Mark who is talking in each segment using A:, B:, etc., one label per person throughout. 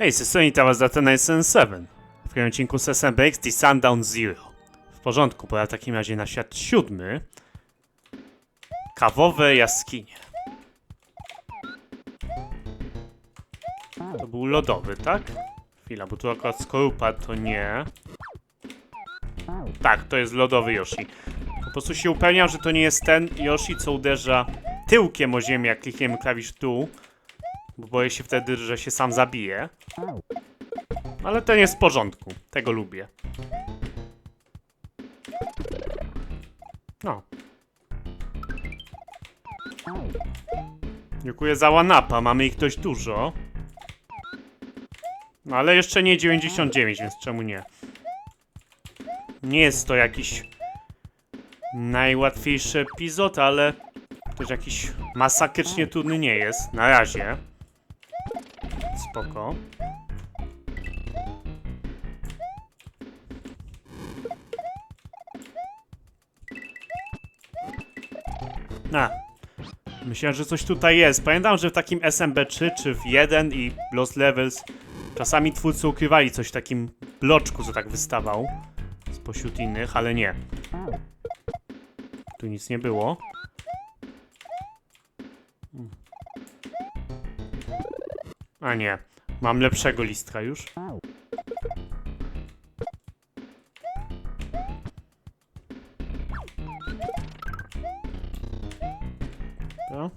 A: Hej, z strony was data na SN7. W kolejnym odcinku SMBX The Sundown Zero. W porządku, pora w takim razie na świat siódmy. Kawowe jaskinie. To był lodowy, tak? Chwila, bo tu akurat skorupa to nie. Tak, to jest lodowy Yoshi. Po prostu się upewniam, że to nie jest ten Yoshi, co uderza tyłkiem o ziemię, jak klikniemy klawisz tu. Bo boję się wtedy, że się sam zabije. Ale ten jest w porządku. Tego lubię. No. Dziękuję za łanapa. Mamy ich dość dużo. No ale jeszcze nie 99, więc czemu nie? Nie jest to jakiś najłatwiejszy epizod, ale też jakiś masakrycznie trudny nie jest. Na razie. Spoko. A. Myślałem, że coś tutaj jest. Pamiętam, że w takim SMB3 czy w 1 i Lost Levels czasami twórcy ukrywali coś w takim bloczku, co tak wystawał spośród innych, ale nie. Tu nic nie było. A nie. Mam lepszego listka już. To?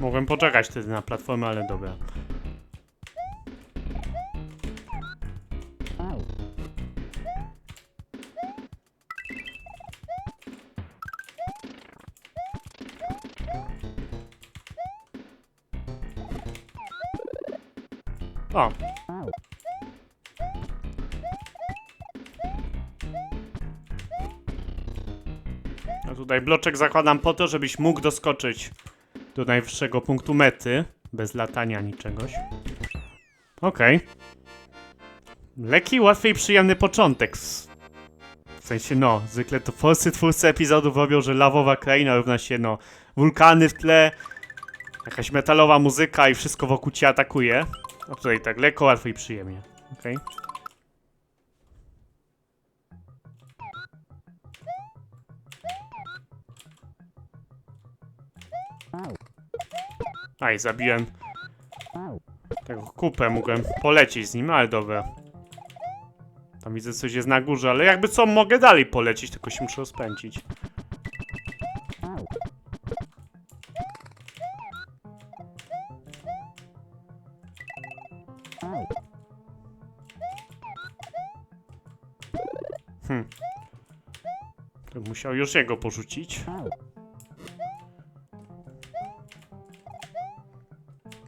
A: Mogłem poczekać wtedy na platformę, ale dobra. O. A tutaj bloczek zakładam po to, żebyś mógł doskoczyć do najwyższego punktu mety, bez latania ani czegoś. Okej. Lekki, łatwy i przyjemny początek. W sensie, no, zwykle to polscy twórcy epizodów robią, że lawowa kraina równa się, no, wulkany w tle, jakaś metalowa muzyka i wszystko wokół cię atakuje. A tutaj tak lekko, łatwo i przyjemnie. Okej. Aj, zabiłem tego kupę, mogłem polecieć z nim, ale dobra. Tam widzę coś jest na górze, ale jakby co, mogę dalej polecieć, tylko się muszę rozpędzić. Hm. To musiał już jego porzucić.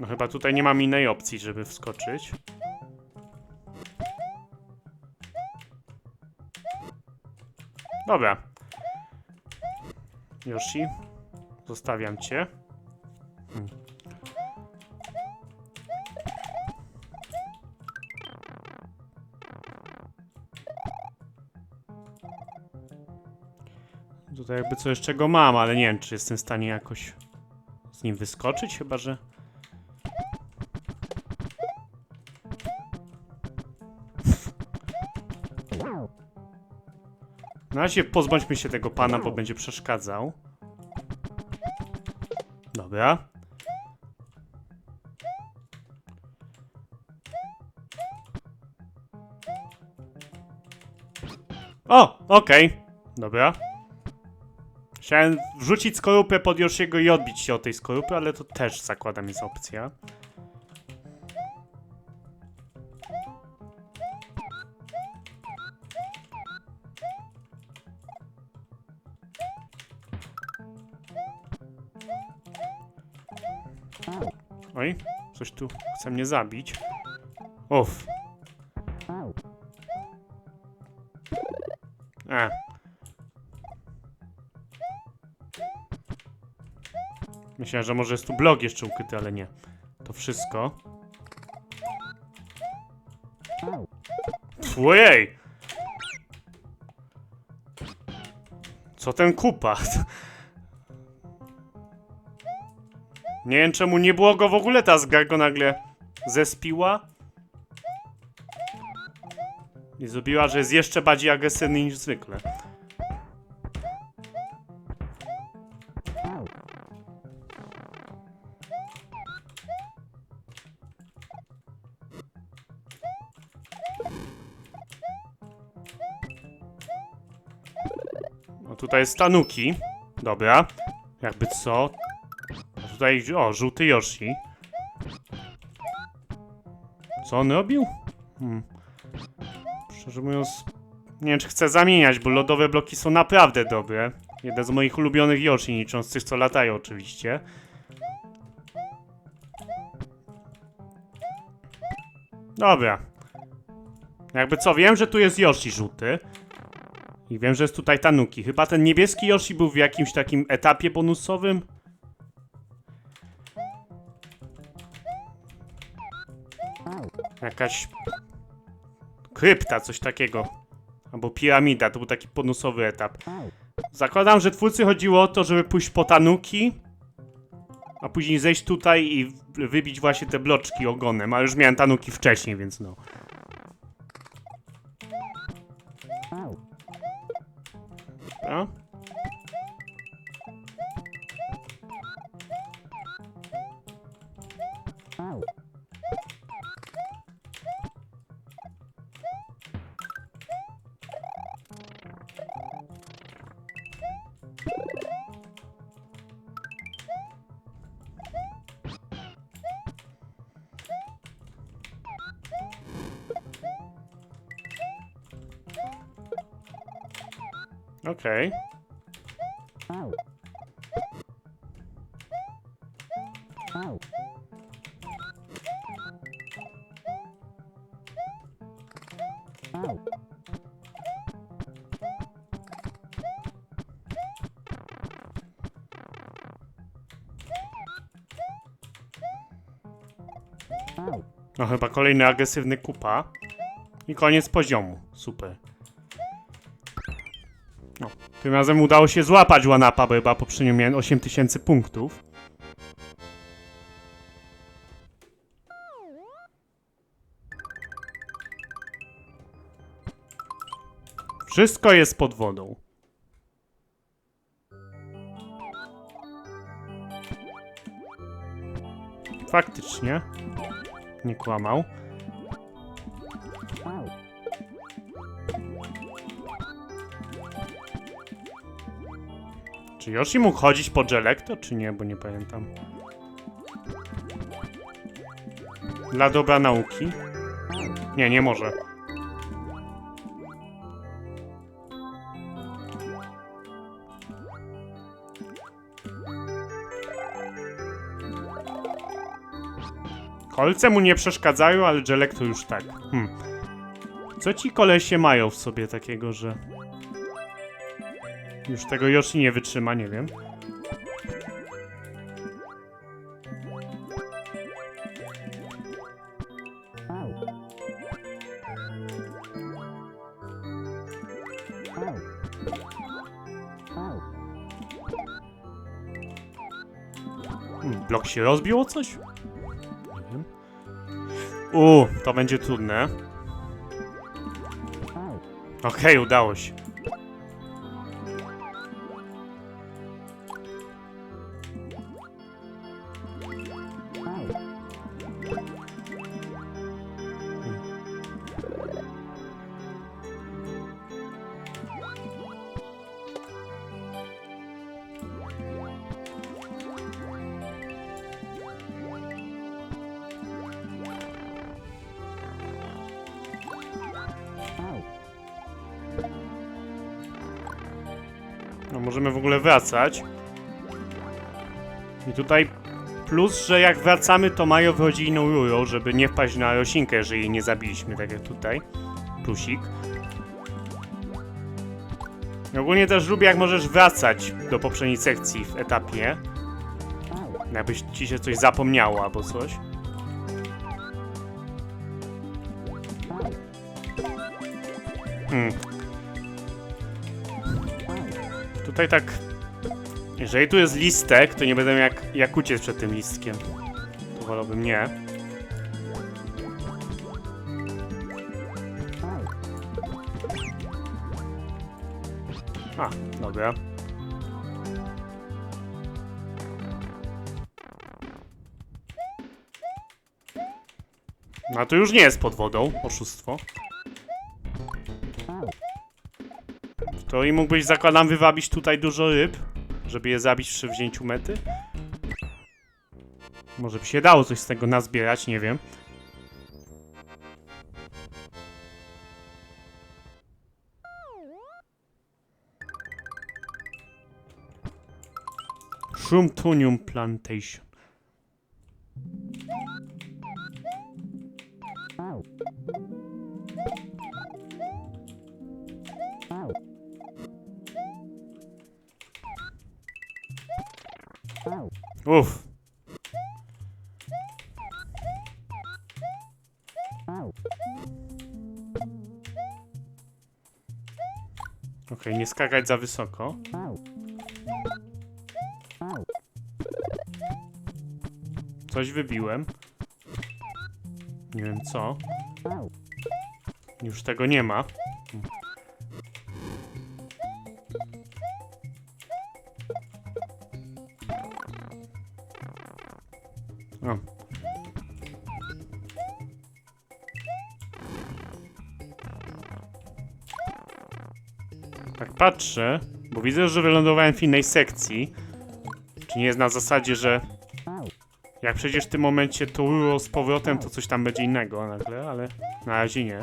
A: No chyba tutaj nie mam innej opcji, żeby wskoczyć. Dobra. Yoshi, zostawiam cię. Jakby coś jeszcze go mam, ale nie wiem, czy jestem w stanie jakoś z nim wyskoczyć, chyba że... Na razie pozbądźmy się tego pana, bo będzie przeszkadzał. Dobra. O, okej. Dobra. Chciałem wrzucić skorupę pod Yoshiego i odbić się od tej skorupy, ale to też zakładam jest opcja. Oj, coś tu chce mnie zabić. Uff. Myślałem, że może jest tu blok jeszcze ukryty, ale nie. To wszystko. Ojej! Co ten kupa? Nie wiem czemu nie było go w ogóle, ta zga go nagle zespiła. I zrobiła, że jest jeszcze bardziej agresywny niż zwykle. Tutaj jest Tanuki. Dobra. Jakby co? Tutaj, o, żółty Yoshi. Co on robił? Hmm. Szczerze mówiąc, nie wiem czy chcę zamieniać, bo lodowe bloki są naprawdę dobre. Jeden z moich ulubionych Yoshi, licząc tych co latają oczywiście. Dobra. Jakby co, wiem, że tu jest Yoshi żółty. I wiem, że jest tutaj Tanuki. Chyba ten niebieski Yoshi był w jakimś takim etapie bonusowym. Jakaś krypta, coś takiego. Albo piramida, to był taki bonusowy etap. Zakładam, że twórcy chodziło o to, żeby pójść po Tanuki, a później zejść tutaj i wybić właśnie te bloczki ogonem, ale już miałem Tanuki wcześniej, więc no. Dobra. Okej. No chyba kolejny agresywny kupa. I koniec poziomu. Super. Tym razem udało się złapać Łanapa, bo chyba poprzednio miałem 8000 punktów. Wszystko jest pod wodą. Faktycznie. Nie kłamał. Czy Yoshi mógł chodzić po Jelekto, czy nie, bo nie pamiętam. Dla dobra nauki? Nie, nie może. Kolce mu nie przeszkadzają, ale Jelekto już tak. Hmm. Co ci kolesie mają w sobie takiego, że... Już tego Yoshi nie wytrzyma, nie wiem. Hmm, blok się rozbiło coś? Nie wiem. U, to będzie trudne. Okej, udało się. Wracać. I tutaj plus, że jak wracamy, to Majo wychodzi inną rurą, żeby nie wpaść na rosinkę, jeżeli jej nie zabiliśmy, tak jak tutaj. Plusik. Ogólnie też lubię, jak możesz wracać do poprzedniej sekcji w etapie. Jakbyś ci się coś zapomniało albo coś. Hmm. Tutaj tak... Jeżeli tu jest listek, to nie będę jak, jak uciec przed tym listkiem. To wolałbym nie. A, dobra. No to już nie jest pod wodą, oszustwo. To i mógłbyś, zakładam, wywabić tutaj dużo ryb, żeby je zabić przy wzięciu mety? Może by się dało coś z tego nazbierać, nie wiem. Shroomtonium Plantation. Uff. Okej, nie skakać za wysoko. Coś wybiłem. Nie wiem co. Już tego nie ma. O. Tak patrzę, bo widzę, że wylądowałem w innej sekcji. Czy nie jest na zasadzie, że jak przejdziesz w tym momencie to z powrotem, to coś tam będzie innego nagle, ale na razie nie.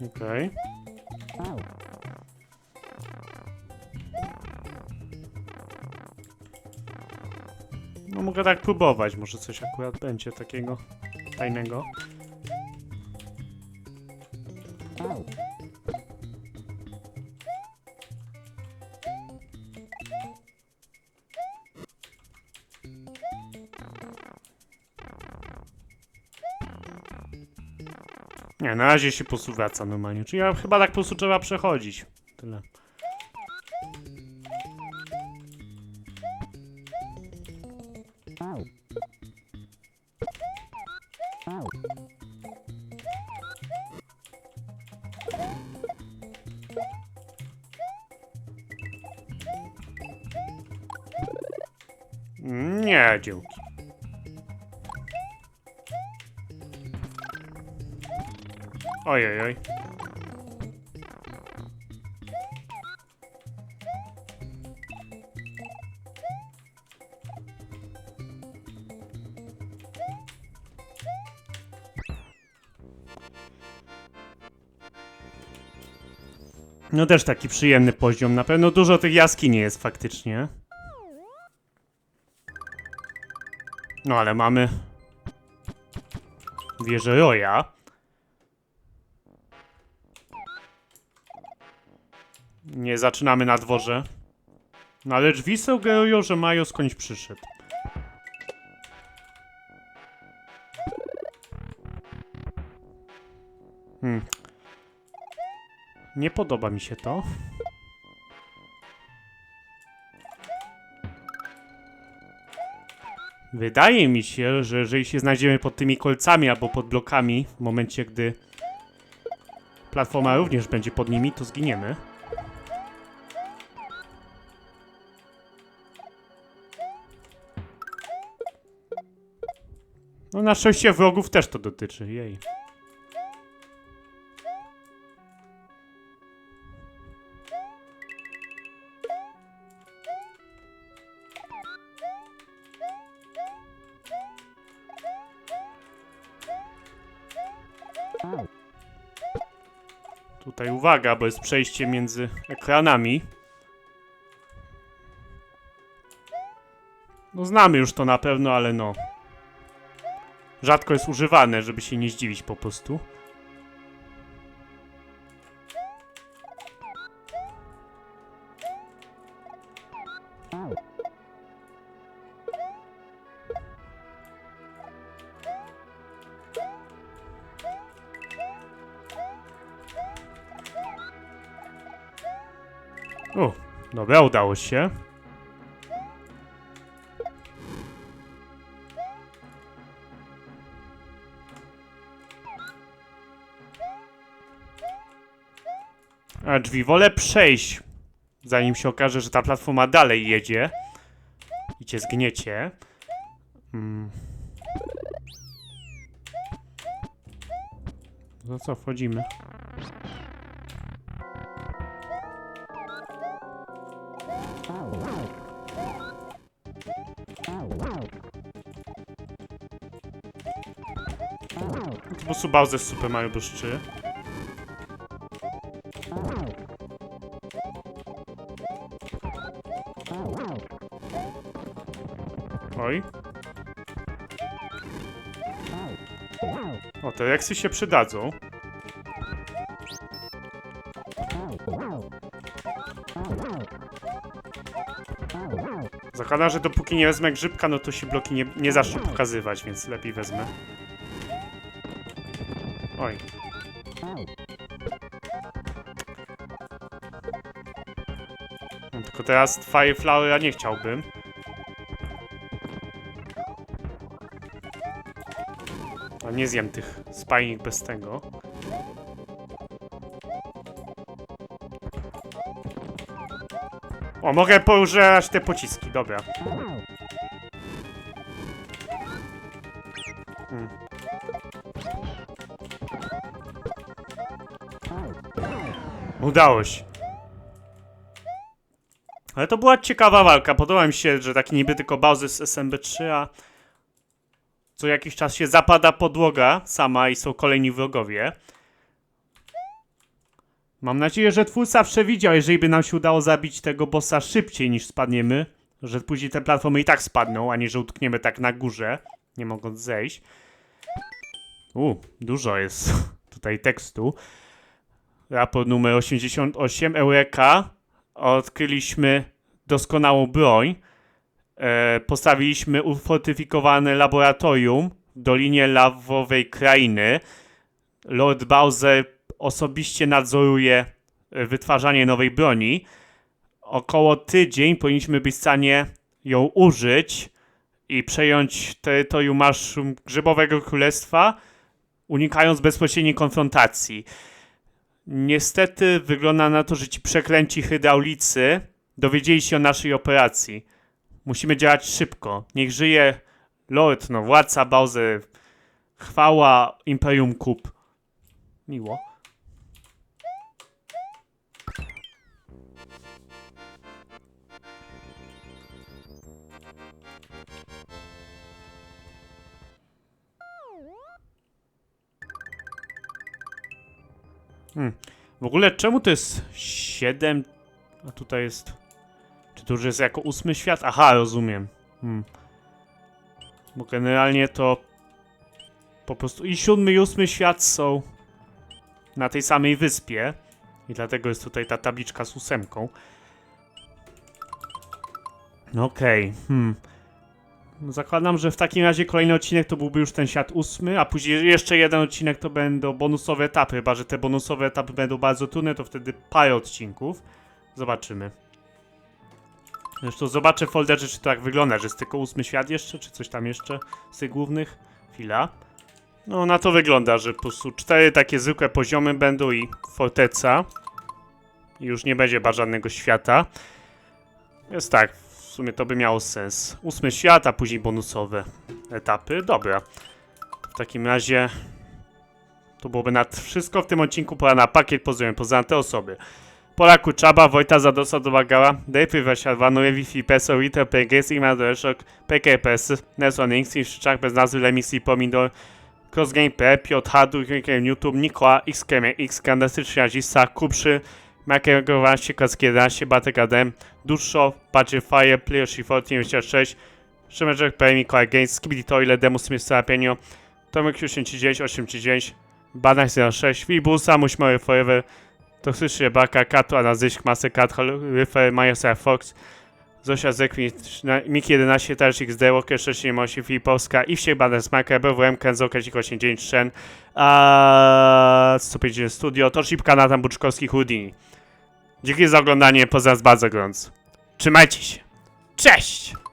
A: Okej. No mogę tak próbować, może coś akurat będzie takiego fajnego. Nie, na razie się po prostu wraca normalnie. Czyli ja chyba tak po prostu trzeba przechodzić. Tyle. Nie, dzięki. Ojej, oj. No też taki przyjemny poziom. Na pewno dużo tych jaskini jest faktycznie. No ale mamy wieżę Roya. Nie zaczynamy na dworze. No ale drzwi sugerują, że Majo skądś przyszedł. Hmm. Nie podoba mi się to. Wydaje mi się, że jeżeli się znajdziemy pod tymi kolcami albo pod blokami, w momencie gdy platforma również będzie pod nimi, to zginiemy. No na szczęście wrogów też to dotyczy, jej. Tutaj uwaga, bo jest przejście między ekranami. No znamy już to na pewno, ale no. Rzadko jest używane, żeby się nie zdziwić po prostu. O, dobra, udało się. A drzwi wolę przejść, zanim się okaże, że ta platforma dalej jedzie i cię zgniecie. Mm. No co, wchodzimy. Po prostu Bowser z Super Mario Bros. 3. Oj. O, te reksy się przydadzą. Zakładam, że dopóki nie wezmę grzybka, no to się bloki nie, nie zaczną pokazywać, więc lepiej wezmę. Oj. No, tylko teraz Fireflower ja nie chciałbym. Nie zjem tych spajnik bez tego. O, mogę poużywać te pociski, dobra. Hmm. Udało się. Ale to była ciekawa walka. Podoba mi się, że taki niby tylko Bowser z SMB3, a co jakiś czas się zapada podłoga sama i są kolejni wrogowie. Mam nadzieję, że twórca przewidział, jeżeli by nam się udało zabić tego bossa szybciej niż spadniemy, że później te platformy i tak spadną, a nie że utkniemy tak na górze, nie mogąc zejść. U, dużo jest tutaj tekstu. Raport numer 88, Eureka. Odkryliśmy doskonałą broń. E, postawiliśmy ufortyfikowane laboratorium w Dolinie Lawowej Krainy. Lord Bowser osobiście nadzoruje e, wytwarzanie nowej broni. Około tydzień powinniśmy być w stanie ją użyć i przejąć terytorium Marszu Grzybowego Królestwa, unikając bezpośredniej konfrontacji. Niestety wygląda na to, że ci przeklęci hydraulicy dowiedzieli się o naszej operacji. Musimy działać szybko. Niech żyje Lord, no władca Bowser. Chwała Imperium Kup. Miło. Hmm. W ogóle czemu to jest 7? A tutaj jest. Czy już jest jako ósmy świat? Aha, rozumiem. Hmm. Bo generalnie to po prostu i siódmy i ósmy świat są na tej samej wyspie. I dlatego jest tutaj ta tabliczka z ósemką. Okej, hmm. Zakładam, że w takim razie kolejny odcinek to byłby już ten świat ósmy, a później jeszcze jeden odcinek to będą bonusowe etapy, chyba że te bonusowe etapy będą bardzo trudne, to wtedy parę odcinków. Zobaczymy. Zresztą zobaczę w folderze, czy to tak wygląda, że jest tylko ósmy świat jeszcze, czy coś tam jeszcze z tych głównych. Chwila. No na to wygląda, że po prostu cztery takie zwykłe poziomy będą i forteca. Już nie będzie ba żadnego świata. Jest tak, w sumie to by miało sens. Ósmy świat, a później bonusowe etapy. Dobra. W takim razie to byłoby na wszystko w tym odcinku. Pora na pakiet. Pozdrawiam poza te osoby. Polaku Czaba, Wojta Zadosa Domagała, Dave Wasiarwano, Wi-Fi, Peso, Rita, PG, Sigma Doreszok, PKPS, Nelson Inks, Szczak bez nazwy, Lemisy, Pomidor, Crossgame P, Piotr Hadu, YouTube, Nikola, XKM, X, Kandastyczny Azisa, Kupszy, Makiego 12, Klask 11, Batek Adem, Duszo, Badger Fire, Player Shift 26, Szymeczek P, Mikołaj Games, Skibidi Toilet, Demus Mr. Apenio, Tomek 89, 89, Banach 06, Wibusa, Muśmory Forever, Toksyczny Baka, Katu, Anazyś, Masy, Katrol, Ryfer, Majosa Fox, Zosia Zekwi, Miki 11, Tarcik z Walker 678, Filipowska, i Wsiek Smaker, BWM, Kenzo, Kazik 89, Shen, a 150 Studio, to Szipka, Natan Buczkowski, Houdini. Dzięki za oglądanie, pozdrawiam bardzo gorąco. Trzymajcie się. Cześć!